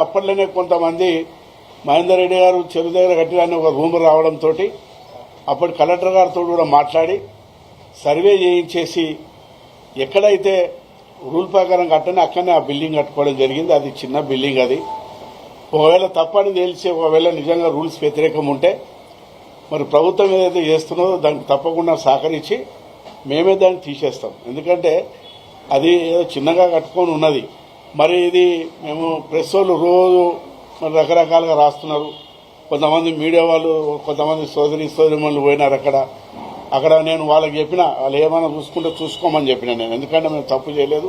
అప్పట్లోనే కొంతమంది మహేందర్ రెడ్డి గారు చెరువు దగ్గర కట్టిన ఒక రూమ్ రావడంతో అప్పటి కలెక్టర్ గారితో కూడా మాట్లాడి సర్వే చేయించేసి ఎక్కడైతే రూల్ ప్రకారం కట్టని అక్కడనే ఆ బిల్డింగ్ కట్టుకోవడం జరిగింది. అది చిన్న బిల్డింగ్ అది. ఒకవేళ తప్పని తెలిసి ఒకవేళ నిజంగా రూల్స్ వ్యతిరేకం ఉంటే మరి ప్రభుత్వం ఏదైతే చేస్తున్నదో దానికి తప్పకుండా సహకరించి మేమే దాన్ని తీసేస్తాం. ఎందుకంటే అది ఏదో చిన్నగా కట్టుకొని ఉన్నది. మరి ఇది మేము ప్రెస్ వాళ్ళు రోజు మరి రకరకాలుగా రాస్తున్నారు. కొంతమంది మీడియా వాళ్ళు కొంతమంది సోదరి సోదరిమణులు పోయినారు అక్కడ. అక్కడ నేను వాళ్ళకి చెప్పిన వాళ్ళు ఏమైనా చూసుకుంటే చూసుకోమని చెప్పిన నేను. ఎందుకంటే మేము తప్పు చేయలేదు.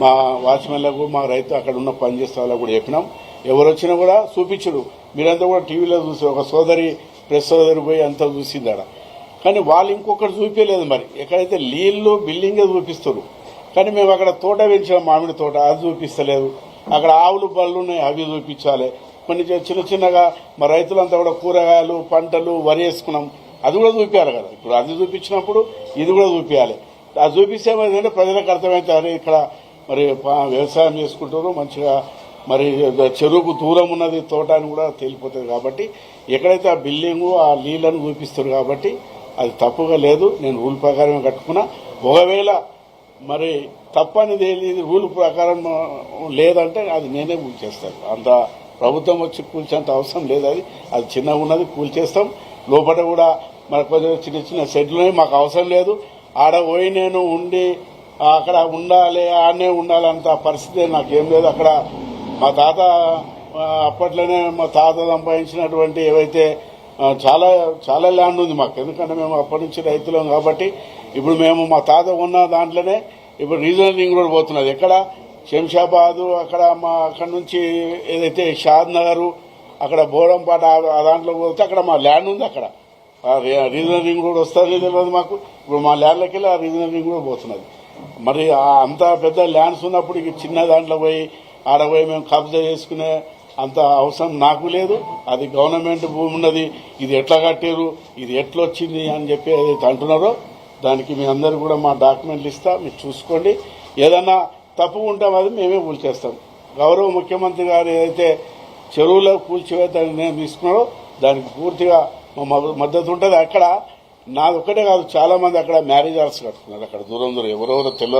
మా వాచ్మెన్లకు మా రైతు అక్కడ ఉన్న పనిచేసే వాళ్ళకు కూడా చెప్పినాం. ఎవరు వచ్చినా కూడా చూపించడు మీరంతా కూడా టీవీలో చూసి ఒక సోదరి ప్రెస్ సోదరి పోయి అంతా చూసింది కానీ వాళ్ళు ఇంకొకటి చూపించలేదు మరి. ఎక్కడైతే నీళ్ళు బిల్డింగే చూపిస్తారు. కానీ మేము అక్కడ తోట పెంచాం మామిడి తోట. అది చూపిస్తలేదు. అక్కడ ఆవులు బళ్ళు ఉన్నాయి అవి చూపించాలి. కొన్ని చిన్న చిన్నగా మా రైతులంతా కూడా కూరగాయలు పంటలు వరి వేసుకున్నాం. అది కూడా చూపించాలి కదా. ఇప్పుడు అది చూపించినప్పుడు ఇది కూడా చూపించాలి. అది చూపిస్తే ఏంటంటే ప్రజలకు అర్థమవుతారు ఇక్కడ మరి వ్యవసాయం చేసుకుంటారు మంచిగా మరి చెరువుకు దూరం ఉన్నది తోట అని కూడా తేలిపోతుంది కాబట్టి ఎక్కడైతే ఆ బిల్డింగు ఆ నీళ్ళను చూపిస్తారు కాబట్టి అది తప్పుగా లేదు. నేను రూల్ ప్రకారమే కట్టుకున్నా. ఒకవేళ మరి తప్పనిది ఏది రూల్ ప్రకారం లేదంటే అది నేనే కూల్చేస్తాను అంత ప్రభుత్వం వచ్చి కూల్చేంత అవసరం లేదు అది. అది చిన్నగా ఉన్నది కూల్చేస్తాం. లోపల కూడా మరి కొంచెం చిన్న చిన్న షెడ్లు మాకు అవసరం లేదు. ఆడ పోయి నేను ఉండి అక్కడ ఉండాలి ఆడనే ఉండాలంత పరిస్థితి నాకేం లేదు. అక్కడ మా తాత అప్పట్లోనే మా తాత సంపాదించినటువంటి ఏవైతే చాలా చాలా ల్యాండ్ ఉంది మాకు. ఎందుకంటే మేము అప్పటి నుంచి రైతులం కాబట్టి ఇప్పుడు మేము మా తాత ఉన్న దాంట్లోనే ఇప్పుడు రీజనరింగ్ రోడ్ పోతున్నది. ఎక్కడ? శంషాబాదు అక్కడ మా అక్కడ నుంచి ఏదైతే షాద్ నగరు అక్కడ బోరంపాట ఆ- దాంట్లో పోతే అక్కడ మా ల్యాండ్ ఉంది అక్కడ. రీ- రీజనల్ రింగ్ రోడ్ వస్తుంది తెలియదు మాకు. ఇప్పుడు మా ల్యాండ్లోకి వెళ్ళి ఆ రీజనల్ రింగ్ రోడ్ పోతున్నది. మరి అంత పెద్ద ల్యాండ్స్ ఉన్నప్పుడు ఇక చిన్న దాంట్లో పోయి ఆడ పోయి మేము కబ్జా చేసుకునే అంత అవసరం నాకు లేదు. అది గవర్నమెంట్ భూమి ఉన్నది. ఇది ఎట్లా కట్టారు ఇది ఎట్లొచ్చింది అని చెప్పి అంటున్నారో దానికి మీ అందరు కూడా మా డాక్యుమెంట్లు ఇస్తా మీరు చూసుకోండి. ఏదన్నా తప్పు ఉంటే అది మేమే కూల్చేస్తాం గౌరవ ముఖ్యమంత్రి గారు ఏదైతే చెరువులో కూల్చివేత నిర్ణయం తీసుకున్నారో దానికి పూర్తిగా మా మ- మద్దతు ఉంటుంది. అక్కడ నాది ఒక్కటే కాదు చాలా మంది అక్కడ మ్యారేజ్ హాల్స్ కట్టుకున్నారు అక్కడ దూరం దూరం ఎవరెవరో తెలియదు